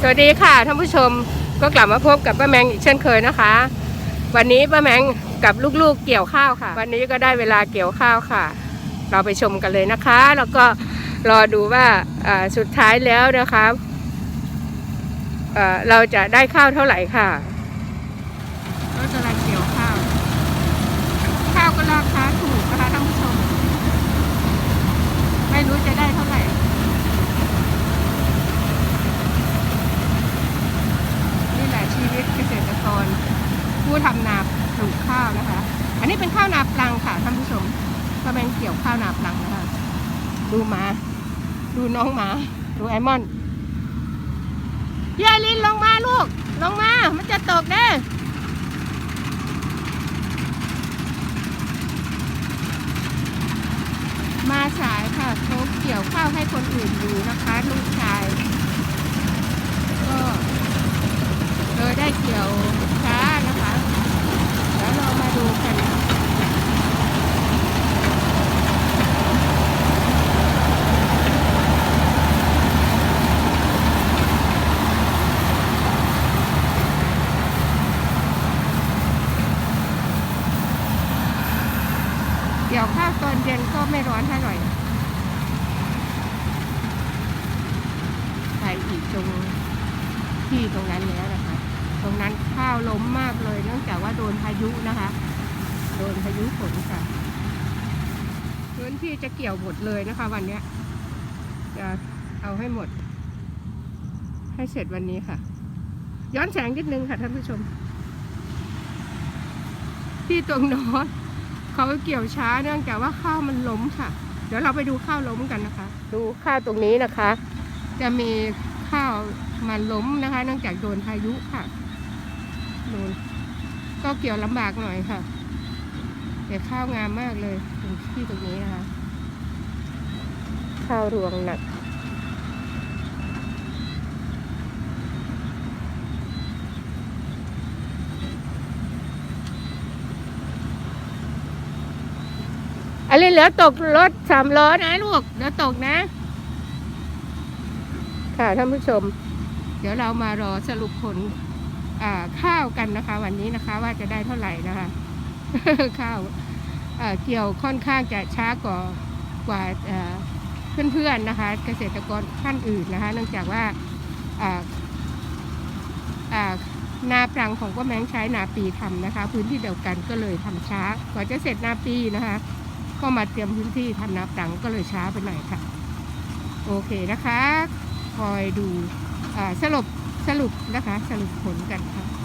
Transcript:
สวัสดีค่ะท่านผู้ชมก็กลับมาพบกับป้าแมงอีกเช่นเคยนะคะ วันนี้ป้าแมงกับลูกๆเกี่ยวข้าวค่ะ วันนี้ก็ได้เวลาเกี่ยวข้าวค่ะ เราไปชมกันเลยนะคะ แล้วก็รอดูว่าสุดท้ายแล้วนะคะเราจะได้ข้าวเท่าไหร่ค่ะก็จะมาเกี่ยวข้าว ข้าวก็ราคาถูกนะคะท่านผู้ชม ไม่รู้จะได้เท่าไหร่ นี่แหละชีวิตเกษตรกร ผู้ทำนาปลูกข้าวนะคะ อันนี้เป็นข้าวนาปลังค่ะท่านผู้ชมก็แมงเกี่ยวข้าวนาปลังนะคะ ดูหมา ดูน้องหมา ดูไอมอนยายลินลงมาลูก ลงมา มันจะตกเด้มาสายค่ะเขาเกี่ยวข้าวให้คนอื่นดูนะคะลูกชาย ก็เลยได้เกี่ยวช้านะคะ แล้วเรามาดูกัน เกี่ยวข้าวตอนเย็นก็ไม่ร้อนเท่าไหร่ไปอีกตรงที่ตรงนั้นแล้วนะคะ ตรงนั้นข้าวล้มมากเลย เนื่องจากว่าโดนพายุนะคะ โดนพายุฝนค่ะพื้นที่จะเกี่ยวหมดเลยนะคะ วันนี้จะเอาให้หมด ให้เสร็จวันนี้ค่ะ ย้อนแสงนิดนึงค่ะท่านผู้ชม ที่ตรงน้น เขาเกี่ยวช้าเนื่องจากว่าข้าวมันล้มค่ะ เดี๋ยวเราไปดูข้าวล้มกันนะคะ ดูข้าวตรงนี้นะคะ จะมีข้าวมันล้มนะคะ เนื่องจากโดนพายุค่ะโดนก็เกี่ยวลำบากหน่อยค่ะแต่ข้าวงามมากเลยตรงที่ตรงนี้นะคะ ข้าวรวงหนัก อะไรเหลือตกรถสามล้อนะลูกเดี๋ยวตกนะ ค่ะท่านผู้ชม เดี๋ยวเรามารอสรุปผลอ่าข้าวกันนะคะ วันนี้นะคะว่าจะได้เท่าไหร่นะคะ ข้าวอ่าเกี่ยวค่อนข้างจะช้ากว่ากว่าเอ่อเพื่อนๆนะคะ เกษตรกรท่านอื่นนะคะ เนื่องจากว่าอ่าอ่านาปรังของป้าแมงใช้นาปีทำนะคะ พื้นที่เดียวกันก็เลยทำช้ากว่าจะเสร็จนาปีนะคะ ก็มาเตรียมพื้นที่ทำนาปรังก็เลยช้าไปหน่อยค่ะ โอเคนะคะ คอยดูสรุปสรุปนะคะ สรุปผลกันค่ะ